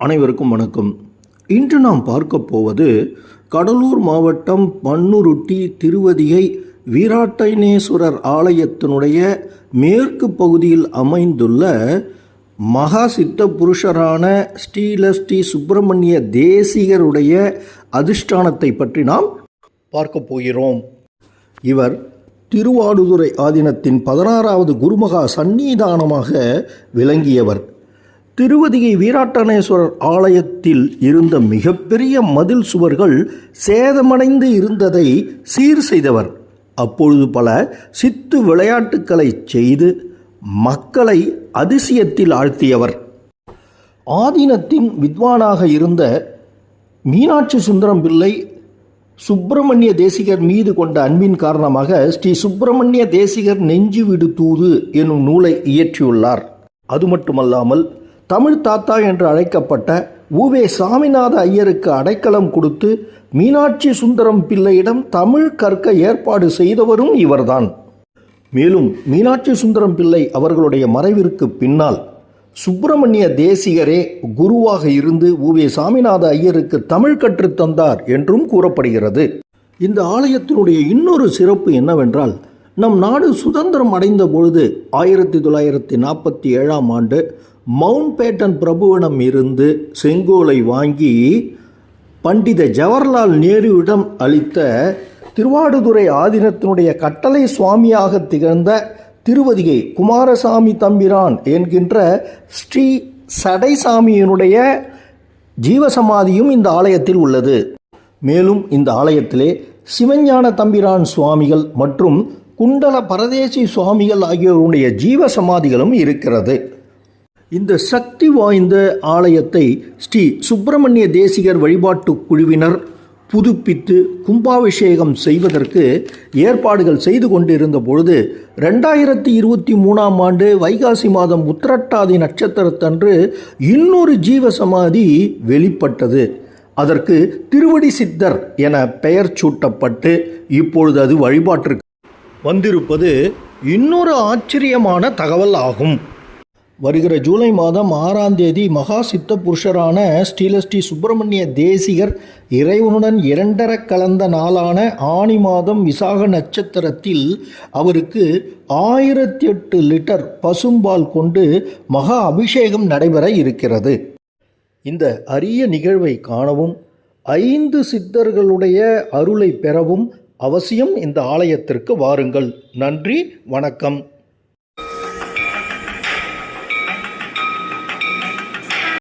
அனைவருக்கும் வணக்கம். இன்று நாம் பார்க்க போவது கடலூர் மாவட்டம் பன்னுருட்டி திருவதிகை வீராட்டைநேஸ்வரர் ஆலயத்தினுடைய மேற்கு பகுதியில் அமைந்துள்ள மகா சித்த புருஷரான ஸ்ரீலஸ்ரீ சுப்பிரமணிய தேசிகருடைய அதிஷ்டானத்தை பற்றி நாம் பார்க்க போகிறோம். இவர் திருவாடுதுறை ஆதீனத்தின் பதினாறாவது குருமகா சந்நிதானமாக விளங்கியவர். திருவதிகை வீராட்டனேஸ்வரர் ஆலயத்தில் இருந்த மிகப்பெரிய மதில் சுவர்கள் சேதமடைந்து இருந்ததை சீர் செய்தவர். அப்பொழுது பல சித்து விளையாட்டுக்களை செய்து மக்களை அதிசயத்தில் ஆழ்த்தியவர். ஆதீனத்தின் வித்வானாக இருந்த மீனாட்சி சுந்தரம் பிள்ளை சுப்பிரமணிய தேசிகர் மீது கொண்ட அன்பின் காரணமாக ஸ்ரீ சுப்பிரமணிய தேசிகர் நெஞ்சு விடு தூது என்னும் நூலை இயற்றியுள்ளார். அது மட்டுமல்லாமல் தமிழ் தாத்தா என்று அழைக்கப்பட்ட உவே சாமிநாத ஐயருக்கு அடைக்கலம் கொடுத்து மீனாட்சி சுந்தரம் பிள்ளையிடம் தமிழ் கற்க ஏற்பாடு செய்தவரும் இவர்தான். மேலும் மீனாட்சி சுந்தரம் பிள்ளை அவர்களுடைய மறைவிற்கு பின்னால் சுப்பிரமணிய தேசிகரே குருவாக இருந்து உவே சாமிநாத ஐயருக்கு தமிழ் கற்றுத் தந்தார் என்றும் கூறப்படுகிறது. இந்த ஆலயத்தினுடைய இன்னொரு சிறப்பு என்னவென்றால் நம் நாடு சுதந்திரம் அடைந்த பொழுது ஆயிரத்தி தொள்ளாயிரத்தி நாற்பத்தி ஏழாம் ஆண்டு மவுண்ட் பேட்டன் பிரபுவிடம் இருந்து செங்கோலை வாங்கி பண்டித ஜவஹர்லால் நேருவிடம் அளித்த திருவாடுதுறை ஆதீனத்தினுடைய கட்டளை சுவாமியாக திகழ்ந்த திருவதிகை குமாரசாமி தம்பிரான் என்கின்ற ஸ்ரீ சடைசாமியினுடைய ஜீவசமாதியும் இந்த ஆலயத்தில் உள்ளது. மேலும் இந்த ஆலயத்திலே சிவஞான தம்பிரான் சுவாமிகள் மற்றும் குண்டல பரதேசி சுவாமிகள் ஆகியோருடைய ஜீவசமாதிகளும் இருக்கிறது. இந்த சக்தி வாய்ந்த ஆலயத்தை ஸ்ரீ சுப்பிரமணிய தேசிகர் வழிபாட்டு குழுவினர் புதுப்பித்து கும்பாபிஷேகம் செய்வதற்கு ஏற்பாடுகள் செய்து கொண்டிருந்த பொழுது ரெண்டாயிரத்தி இருபத்தி மூணாம் ஆண்டு வைகாசி மாதம் உத்திரட்டாதி நட்சத்திரத்தன்று இன்னொரு ஜீவசமாதி வெளிப்பட்டது. அதற்கு திருவடி சித்தர் என பெயர் சூட்டப்பட்டு இப்பொழுது அது வழிபாட்டிற்கு வந்திருப்பது இன்னொரு ஆச்சரியமான தகவல் ஆகும். வருகிற ஜூலை மாதம் ஆறாம் தேதி மகா சித்த புருஷரான ஸ்ரீலஸ்ரீ சுப்பிரமணிய தேசிகர் இறைவனுடன் இரண்டர கலந்த நாளான ஆணி மாதம் விசாக நட்சத்திரத்தில் அவருக்கு ஆயிரத்தி எட்டு லிட்டர் பசும்பால் கொண்டு மகா அபிஷேகம் நடைபெற இருக்கிறது. இந்த அரிய நிகழ்வை காணவும் ஐந்து சித்தர்களுடைய அருளை பெறவும் அவசியம் இந்த ஆலயத்திற்கு வாருங்கள். நன்றி வணக்கம்.